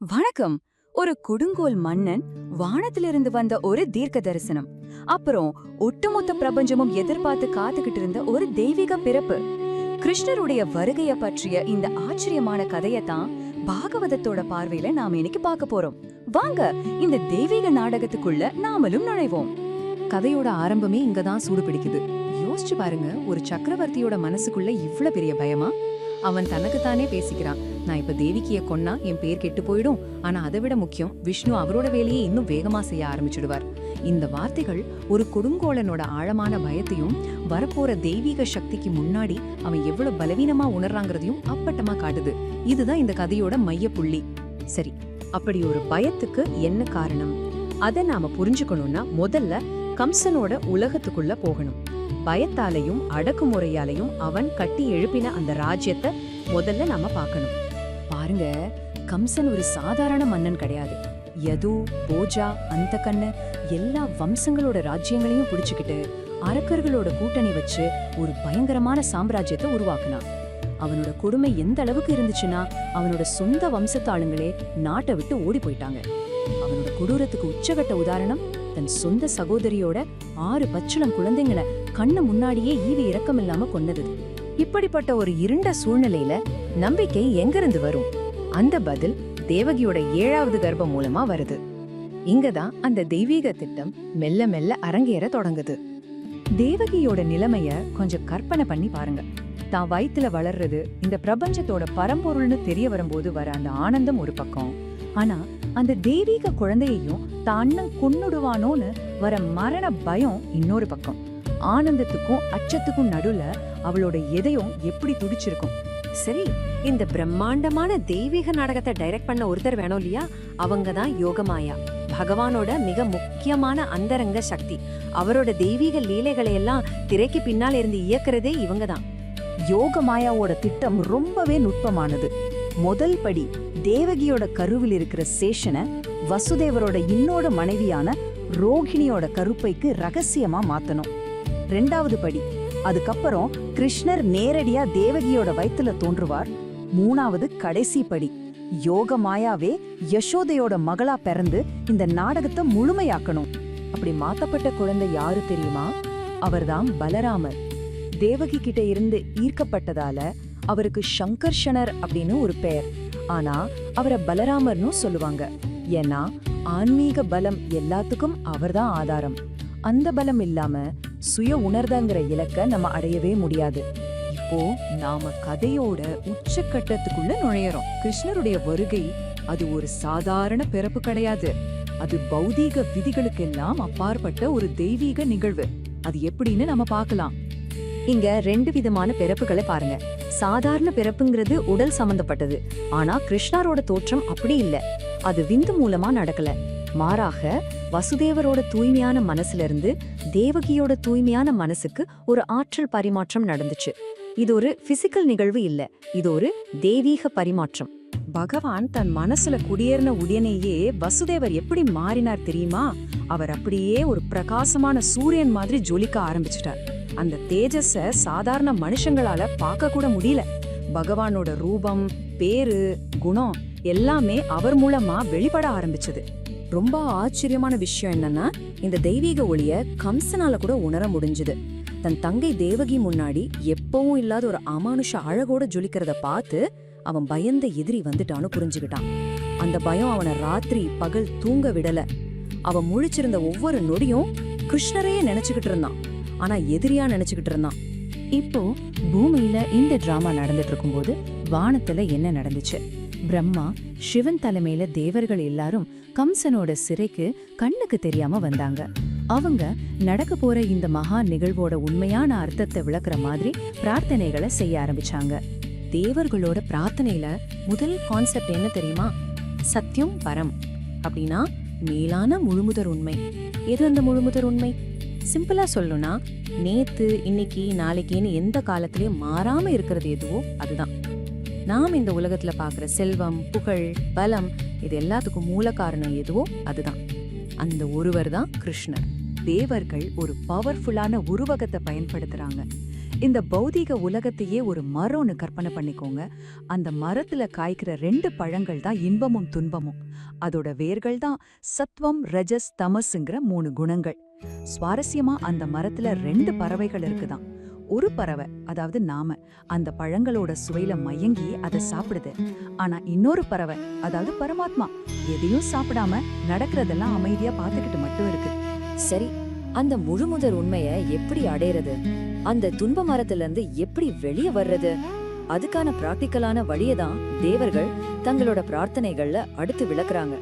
வணக்கம். ஒரு கொடுங்கோல் மன்னன் வானத்திலிருந்து வந்த ஒரு தீர்க்க தரிசனம். அப்புறம் ஒட்டுமொத்த பிரபஞ்சமும் எதிர்பார்த்து காத்துக்கிட்டு இருந்த ஒரு தெய்வீக பிறப்பு. கிருஷ்ணருடைய வருகைய பற்றிய இந்த ஆச்சரியமான கதையத்தான் பாகவதத்தோட பார்வையில நாம இன்னைக்கு பார்க்க போறோம். வாங்க இந்த தெய்வீக நாடகத்துக்குள்ள நாமளும் நுழைவோம். கதையோட ஆரம்பமே இங்க தான் சூடு பிடிக்குது யோசிச்சு பாருங்க ஒரு சக்கரவர்த்தியோட மனசுக்குள்ள இவ்ளோ பெரிய பயமா? அவன் தனக்குத்தானே பேசிக்கிறான். நான் இப்ப தேவிக்கிய கொன்னா என் பேர் கெட்டு போயிடும். ஆனா அதை விட முக்கியம் விஷ்ணு அவரோட வேலையை இன்னும் வேகமா செய்ய ஆரம்பிச்சிடுவார். இந்த வார்த்தைகள் ஒரு கொடுங்கோலனோட ஆழமான பயத்தையும் வரப்போற தெய்வீக சக்திக்கு முன்னாடி அவன் எவ்வளவு பலவீனமா உணர்றாங்கிறதையும் அப்பட்டமா காட்டுது. இதுதான் இந்த கதையோட மைய புள்ளி. சரி அப்படி ஒரு பயத்துக்கு என்ன காரணம்? அதை நாம புரிஞ்சுக்கணும்னா முதல்ல கம்சனோட உலகத்துக்குள்ள போகணும். பயத்தாலையும் அடக்குமுறையாலையும் அவன் கட்டி எழுப்பின அந்த ராஜ்யத்தை முதல்ல நாம பார்க்கணும். பாருங்க கம்சன் ஒரு சாதாரண மன்னன் கிடையாது. யது போஜா அந்த கண்ணு எல்லா வம்சங்களோட ராஜ்யங்களையும் பிடிச்சுக்கிட்டு அரக்கர்களோட கூட்டணி வச்சு ஒரு பயங்கரமான சாம்ராஜ்யத்தை உருவாக்குனான். அவனோட கொடுமை எந்த அளவுக்கு இருந்துச்சுன்னா அவனோட சொந்த வம்சத்தாளுங்களே நாட்டை விட்டு ஓடி போயிட்டாங்க. அவனோட கொடூரத்துக்கு உச்சகட்ட உதாரணம் தன் சொந்த சகோதரியோட ஆறு பச்சிளம் குழந்தைங்களை கண்ணு முன்னாடியே ஈவி இரக்கமில்லாம கொன்னது. இப்படிப்பட்ட ஒரு இருண்ட சூழ்நிலையில நம்பிக்கை எங்கிருந்து வரும்? அந்த பதில் தேவகியோட ஏழாவது கர்ப்பம் மூலமா வருது. இங்கதான் அந்த தெய்வீக திட்டம் மெல்ல மெல்ல அரங்கேற தொடங்குது. தேவகியோட நிலைமைய கொஞ்சம் கற்பனை பண்ணி பாருங்க. தான் வயிற்றுல வளர்றது இந்த பிரபஞ்சத்தோட பரம்பொருள்னு தெரிய வரும்போது வர அந்த ஆனந்தம் ஒரு பக்கம். ஆனா அந்த தெய்வீக குழந்தையையும் தான் அண்ணன் கொன்னுடுவானோன்னு வர மரண பயம் இன்னொரு பக்கம். ஆனந்தத்துக்கும் அச்சத்துக்கும் நடுவுல அவளோட எதையும் எப்படி துடிச்சிருக்கும்? சரி இந்த பிரம்மாண்டமான தெய்வீக நாடகத்தை டைரக்ட் பண்ண ஒருத்தர் வேணும் இல்லையா? அவங்க தான் யோகமாயா. பகவானோட மிக முக்கியமான அந்தரங்க சக்தி. அவரோட தெய்வீக லீலைகளை எல்லாம் திரைக்கு பின்னால் இருந்து இயக்குறதே இவங்க தான் யோக மாயாவோட திட்டம் ரொம்பவே நுட்பமானது. முதல் படி தேவகியோட கருவில் இருக்கிற சேஷனை வசுதேவரோட இன்னோட மனைவியான ரோகிணியோட கருப்பைக்கு ரகசியமா மாத்தணும். ரெண்டாவது படி அதுக்கப்புறம் கிருஷ்ணர் நேரடியா தேவகியோட வயித்துல தோன்றுவார். மூணாவது கடைசி படி யோக மாயாவே யசோதையோட மகளா பிறந்து இந்த நாடகத்தை முழுமையாக்கணும். அப்படி மாத்தப்பட்ட குழந்தை யாரு தெரியுமா? அவர்தான் பலராமர். தேவகி கிட்ட இருந்து ஈர்க்கப்பட்டதால அவருக்கு சங்கர்ஷனர் அப்படின்னு ஒரு பெயர். ஆனா அவரை பலராமர்னு சொல்லுவாங்க. ஏன்னா ஆன்மீக பலம் எல்லாத்துக்கும் அவர்தான் ஆதாரம். அந்த பலம் இல்லாம சுய உணர்தங்கிற இலக்க நம்ம அடையவே முடியாது. இப்போ நாம கதையோட உச்சக்கட்டத்துக்குள்ள நுழையறோம். கிருஷ்ணருடைய வருகை அது ஒரு சாதாரண பிறப்பு கிடையாது. அது பௌதீக விதிகளுக்கெல்லாம் அப்பாற்பட்ட ஒரு தெய்வீக நிகழ்வு. அது எப்படின்னு நம்ம பார்க்கலாம். இங்க ரெண்டு விதமான பிறப்புகளை பாருங்க. சாதாரண பிறப்புங்கிறது உடல் சம்பந்தப்பட்டது. ஆனா கிருஷ்ணரோட தோற்றம் அப்படி இல்ல. அது விந்து மூலமா நடக்கல. மாறாக வசுதேவரோட தூய்மையான மனசுல இருந்து தேவகியோட தூய்மையான மனசுக்கு ஒரு ஆற்றல் பரிமாற்றம் நடந்துச்சு. இது ஒரு பிசிக்கல் நிகழ்வு இல்ல. இது ஒரு தெய்வீக பரிமாற்றம். பகவான் தன் மனசுல குடியேறின உடனேயே வசுதேவர் எப்படி மாறினார் தெரியுமா? அவர் அப்படியே ஒரு பிரகாசமான சூரியன் மாதிரி ஜொலிக்க ஆரம்பிச்சிட்டார். அந்த தேஜஸ சாதாரண மனுஷங்களால பார்க்க கூட முடியல. பகவானோட ரூபம் பேரு குணம் எல்லாமே அவர் மூலமா வெளிப்பட ஆரம்பிச்சது. ரொம்ப ஆச்சரியமான விஷயம் என்னன்னா இந்த தெய்வீக ஒளிய கம்சனால கூட உணர முடிஞ்சுது. தன் தங்கை தேவகி முன்னாடி எப்பவும் இல்லாத ஒரு அமானுஷ அழகோட ஜொலிக்கிறத பார்த்து அவன் பயந்த எதிரி வந்துட்டான்னு புரிஞ்சுக்கிட்டான். அந்த பயம் அவனை ராத்திரி பகல் தூங்க விடல. அவன் முழிச்சிருந்த ஒவ்வொரு நொடியும் கிருஷ்ணரையே நினைச்சுக்கிட்டு இருந்தான். ஆனா எதிரியா நினைச்சுக்கிட்டு இருந்தான். இப்போ பூமியில இந்த டிராமா நடந்துட்டு இருக்கும்போது வானத்துல என்ன நடந்துச்சு? பிரம்மா சிவன் தலைமையில தேவர்கள் எல்லாரும் கம்சனோட சிறைக்கு கண்ணுக்கு தெரியாம வந்தாங்க. அவங்க நடக்க போற இந்த மகா நிகழ்வோட உண்மையான அர்த்தத்தை விளக்குற மாதிரி பிரார்த்தனைகளை செய்ய ஆரம்பிச்சாங்க. தேவர்களோட பிரார்த்தனையில முதல் கான்செப்ட் என்ன தெரியுமா? சத்தியம் பரம் அப்படின்னா மேலான முழுமுதர் உண்மை. எது அந்த முழுமுதர் உண்மை? சிம்பிளா சொல்லணும்னா நேத்து இன்னைக்கு நாளைக்குன்னு எந்த காலத்திலயும் மாறாம இருக்கிறது எதுவோ அதுதான். நாம் இந்த உலகத்துல பாக்குற செல்வம் புகழ் பலம் இது எல்லாத்துக்கும் மூல காரணம் எதுவோ அதுதான். அந்த ஒருவர் தான் கிருஷ்ணர். தேவர்கள் ஒரு பவர்ஃபுல்லான உருவகத்தை பயன்படுத்துறாங்க. இந்த பௌதீக உலகத்தையே ஒரு மரம்னு கற்பனை பண்ணிக்கோங்க. அந்த மரத்துல காய்க்கிற ரெண்டு பழங்கள் தான் இன்பமும் துன்பமும். அதோட வேர்கள் தான் சத்வம் ரஜஸ் தமசுங்கிற மூணு குணங்கள். சுவாரஸ்யமா அந்த மரத்துல ரெண்டு பறவைகள் இருக்குதான். ஒரு பறவை அதாவது நாம அந்த பழங்களோட சுவையில மயங்கி அதை சாப்பிடுது. ஆனா இன்னொரு பறவை அதாவது பரமாத்மா எதையும் சாப்பிடாம நடக்கிறதெல்லாம் அமைதியா பார்த்துக்கிட்டு மட்டும் இருக்கு. சரி அந்த முழுமுதற் உண்மைய எப்படி அடையிறது? அந்த துன்ப மரத்துல இருந்து எப்படி வெளியே வர்றது? அதுக்கான பிராக்டிக்கலான வழியை தான் தேவர்கள் தங்களோட பிரார்த்தனைகள்ல அடுத்து விளக்குறாங்க.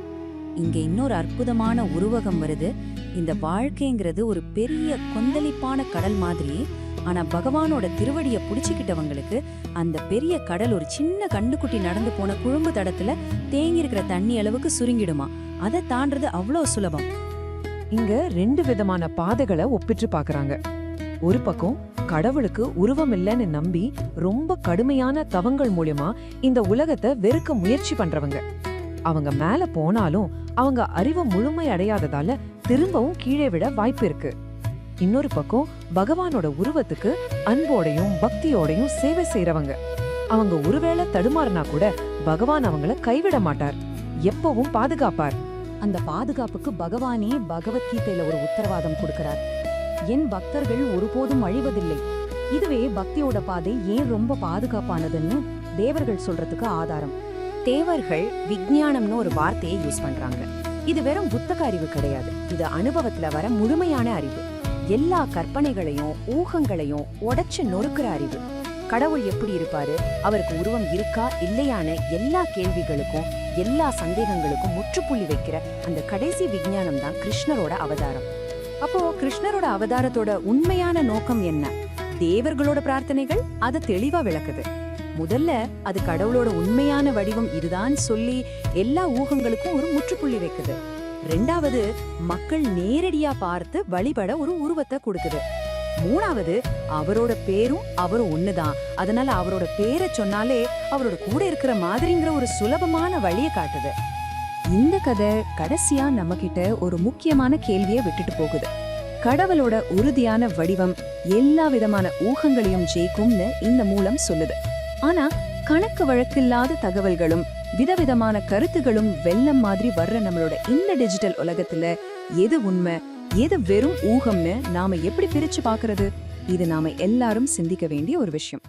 இங்க இன்னொரு அற்புதமான உருவகம் வருது. இந்த வாழ்க்கைங்கிறது ஒரு பெரிய கொந்தளிப்பான கடல் மாதிரி ஆனா பகவானோட திருவடிய புடிச்சுக்கிட்டவங்களுக்கு அந்த பெரிய கடல் ஒரு சின்ன கண்ணுக்குட்டி நடந்து போன குழும்பு தடத்துல தேங்கி இருக்கிற தண்ணி அளவுக்கு சுருங்கிடுமா. அதை தாண்டது அவ்வளோ சுலபம். இங்க ரெண்டு விதமான பாதைகளை ஒப்பிட்டு பாக்குறாங்க ஒரு பக்கம் கடவுளுக்கு உருவம் இல்லைன்னு நம்பி ரொம்ப கடுமையான தவங்கள் மூலியமா இந்த உலகத்தை வெறுக்க முயற்சி பண்றவங்க. அவங்க மேல போனாலும் அவங்க அறிவு முழுமை அடையாததால திரும்பவும் கீழே விட வாய்ப்பு இருக்கு. இன்னொரு பக்கம் பகவானோட உருவத்துக்கு அன்போடையும் பக்தியோடையும் சேவை செய்யறவங்க அவங்க ஒருவேளை தடுமாறினா கூட பகவான் அவங்கள கைவிட மாட்டார். எப்பவும் பாதுகாப்பார். அந்த பாதுகாப்புக்கு பகவானே பகவத்கீதையில ஒரு உத்தரவாதம் கொடுக்கிறார். என் பக்தர்கள் ஒருபோதும் அழிவதில்லை. இதுவே பக்தியோட பாதை ஏன் ரொம்ப பாதுகாப்பானதுன்னு தேவர்கள் சொல்றதுக்கு ஆதாரம். தேவர்கள் விஜயானம்னு ஒரு வார்த்தையை யூஸ் பண்றாங்க. இது வெறும் புத்தக அறிவு கிடையாது. இது அனுபவத்துல வர முழுமையான அறிவு. எல்லா கற்பனைகளையும் ஊகங்களையும் உடைச்சு நொறுக்கிற அறிவு கடவுள் எப்படி இருப்பாரு? அவருக்கு உருவம் இருக்கா? இல்லையான எல்லா கேள்விகளுக்கும் எல்லா சந்தேகங்களுக்கும் முற்றுப்புள்ளி வைக்கிற அந்த கடைசி விஞ்ஞானம் தான் கிருஷ்ணரோட அவதாரம். அப்போ கிருஷ்ணரோட அவதாரத்தோட உண்மையான நோக்கம் என்ன? தேவர்களோட பிரார்த்தனைகள்? அதை தெளிவா விளக்குது. முதல்ல அது கடவுளோட உண்மையான வடிவம் இதுதான் சொல்லி எல்லா ஊகங்களுக்கும் ஒரு முற்றுப்புள்ளி வைக்குது. ரெண்டாவது மக்கள் நேரடியா பார்த்து வழிபட ஒரு உருவத்தை கொடுக்குது. மூணாவது அவரோட பேரும் அவரும் ஒண்ணுதான். அதனால அவரோட பேரை சொன்னாலே அவரோட கூட இருக்கிற மாதிரிங்கிற ஒரு சுலபமான வழியை காட்டுது. இந்த கதை கடைசியா நம்ம கிட்ட ஒரு முக்கியமான கேள்வியை விட்டுட்டு போகுது. கடவுளோட உறுதியான வடிவம் எல்லா விதமான ஊகங்களையும் ஜெயிக்கும்னு இந்த மூலம் சொல்லுது. ஆனா கணக்கு வழக்கில்லாத தகவல்களும் விதவிதமான கருத்துகளும் வெள்ளம் மாதிரி வர்ற நம்மளோட இந்த டிஜிட்டல் உலகத்துல எது உண்மை எது வெறும் ஊகம்னு நாம எப்படி பிரிச்சு பாக்குறது இது நாம எல்லாரும் சிந்திக்க வேண்டிய ஒரு விஷயம்.